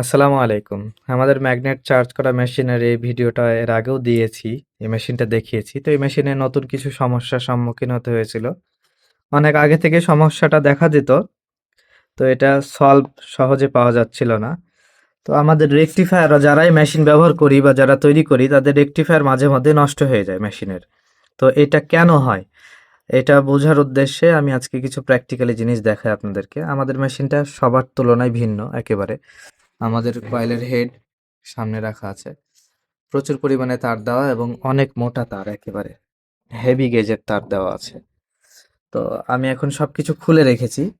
আসসালামু আলাইকুম। আমাদের ম্যাগনেট চার্জ করা মেশিনের এই ভিডিওটা এর আগেও দিয়েছি। এই মেশিনটা দেখিয়েছি। তো এই মেশিনে নতুন কিছু সমস্যার সম্মুখীন হতে হয়েছিল। অনেক আগে থেকে সমস্যাটা দেখা দিত। তো এটা সলভ সহজে পাওয়া যাচ্ছিল না। তো আমাদের রেকটিফায়ার যারাই মেশিন ব্যবহার করি বা যারা তৈরি করি, তাদের রেকটিফায়ার মাঝে মধ্যে নষ্ট হয়ে যায় মেশিনের। তো এটা কেন হয়? এটা বোঝার উদ্দেশ্যে আমি আজকে কিছু প্র্যাকটিক্যালি জিনিস দেখাই আপনাদেরকে। আমাদের মেশিনটা সবার তুলনায় ভিন্ন একেবারে। আমাদের কয়েলের হেড সামনে রাখা আছে। প্রচুর পরিমাণে তার দেওয়া এবং অনেক মোটা তার একেবারে। হেভি গেজের তার দেওয়া আছে। তো আমি এখন সব কিছু খুলে রেখেছি।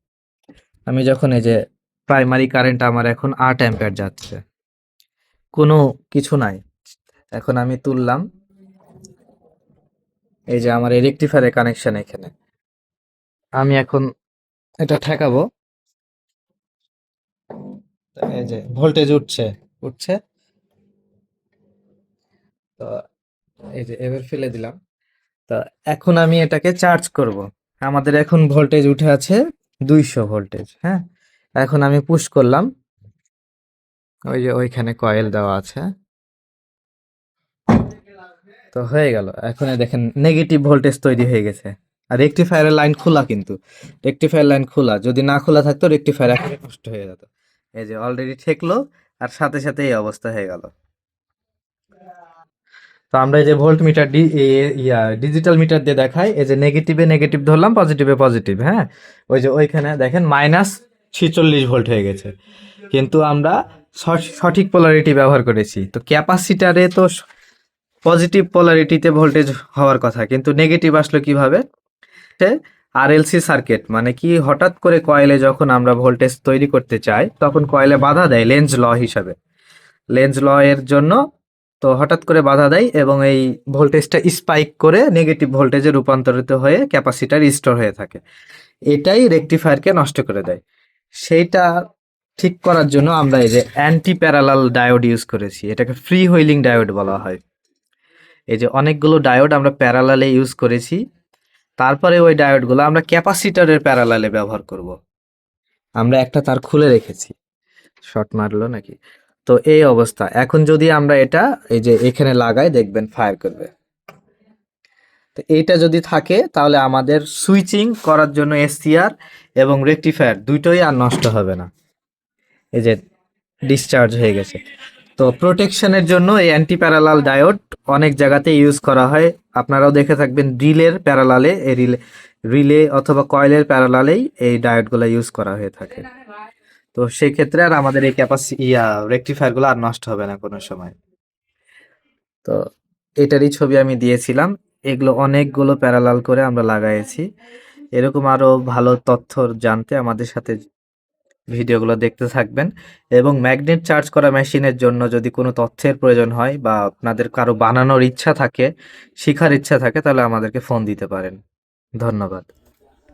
আমি যখন এই যে প্রাইমারি কারেন্ট আমার এখন ৮ অ্যাম্পিয়ার যাচ্ছে। কোনো কিছু নাই। এখন আমি তুললাম। এই যে আমার এই রেকটিফায়ারের কানেকশন এখানে। আমি এখন এটা ঠেকাবো। এই যে ভোল্টেজ উঠছে, উঠছে। তো এই যে এবার ফেলে দিলাম। তো এখন আমি এটাকে চার্জ করব। আমাদের এখন ভোল্টেজ উঠে আছে ২০০ ভোল্টেজ, হ্যাঁ? এখন আমি পুশ করলাম। ওই যে ওইখানে কয়েল দেওয়া আছে। তো হয়ে গেল। এখন দেখেন নেগেটিভ ভোল্টেজ তৈরি হয়ে গেছে। আর রেকটিফায়ারের লাইন খোলা কিন্তু। রেকটিফায়ার লাইন খোলা। যদি না খোলা থাকতো রেকটিফায়ার একেবারে নষ্ট হয়ে যেত। এই যে অলরেডি ঠেকলো, আর সাথে সাথে এই অবস্থা হয়ে গেল। তো আমরা এই যে ভোল্ট মিটার ইয়া ডিজিটাল মিটার দিয়ে দেখাই, এই যে নেগেটিভে নেগেটিভ ধরলাম পজিটিভে পজিটিভ হ্যাঁ? ওই যে ওইখানে দেখেন মাইনাস ছিচল্লিশ ভোল্ট হয়ে গেছে। কিন্তু আমরা সঠ- সঠিক পোলারিটি ব্যবহার করেছি। তো ক্যাপাসিটারে তো পজিটিভ পোলারিটিতে ভোল্টেজ হওয়ার কথা, কিন্তু নেগেটিভ আসলো কীভাবে? আরএলসি সার্কিট মানে কি হঠাৎ করে কয়েলে যখন আমরা ভোল্টেজ তৈরি করতে চাই, তখন কয়েলে বাধা দেয় লেন্স ল হিসাবে। লেন্স ল এর জন্য তো হঠাৎ করে বাধা দেয় এবং এই ভোল্টেজটা স্পাইক করে নেগেটিভ ভোল্টেজে রূপান্তরিত হয়ে ক্যাপাসিটার স্টোর হয়ে থাকে। এটাই রেকটিফায়ারকে নষ্ট করে দেয়। সেইটা ঠিক করার জন্য আমরা এই যে অ্যান্টি প্যারালাল ডায়োড ইউজ করেছি, এটাকে ফ্রি হুইলিং ডায়োড বলা হয়। এই যে অনেকগুলো ডায়োড আমরা প্যারালালে ইউজ করেছি। তারপরে ওই ডায়োডগুলো আমরা ক্যাপাসিটারের প্যারালালে ব্যবহার করব। আমরা একটা তার খুলে রেখেছি। শর্ট মারলো নাকি? তো এই অবস্থা। এখন যদি আমরা এটা, এই যে এখানে লাগাই, দেখবেন ফায়ার করবে। তো এইটা যদি থাকে, তাহলে আমাদের সুইচিং করার জন্য এসসিআর এবং রেকটিফায়ার দুটোই আর নষ্ট হবে না। এই যে ডিসচার্জ হয়ে গেছে। তো প্রোটেকশনের জন্য এই অ্যান্টি প্যারালাল ডায়োড অনেক জায়গাতে ইউজ করা হয়। আপনারাও দেখে থাকবেন ড্রিলের প্যারালালে এই রিলে রিলে অথবা কয়েলের প্যারালালেই এই ডায়োডগুলো ইউজ করা হয়ে থাকে। তো সেই ক্ষেত্রে আর আমাদের এই ক্যাপাসি, ইয়া রেকটিফায়ারগুলো আর নষ্ট হবে না কোনো সময়। তো এটারই ছবি আমি দিয়েছিলাম। এগুলো অনেকগুলো প্যারালাল করে আমরা লাগাইছি। এরকম আরও ভালো তথ্য জানতে আমাদের সাথে ভিডিওগুলো দেখতে থাকবেন এবং ম্যাগনেট চার্জ করা মেশিনের জন্য যদি কোনো তথ্যের প্রয়োজন হয় বা আপনাদের কারও বানানোর ইচ্ছা থাকে, শেখার ইচ্ছা থাকে, তাহলে আমাদেরকে ফোন দিতে পারেন। ধন্যবাদ।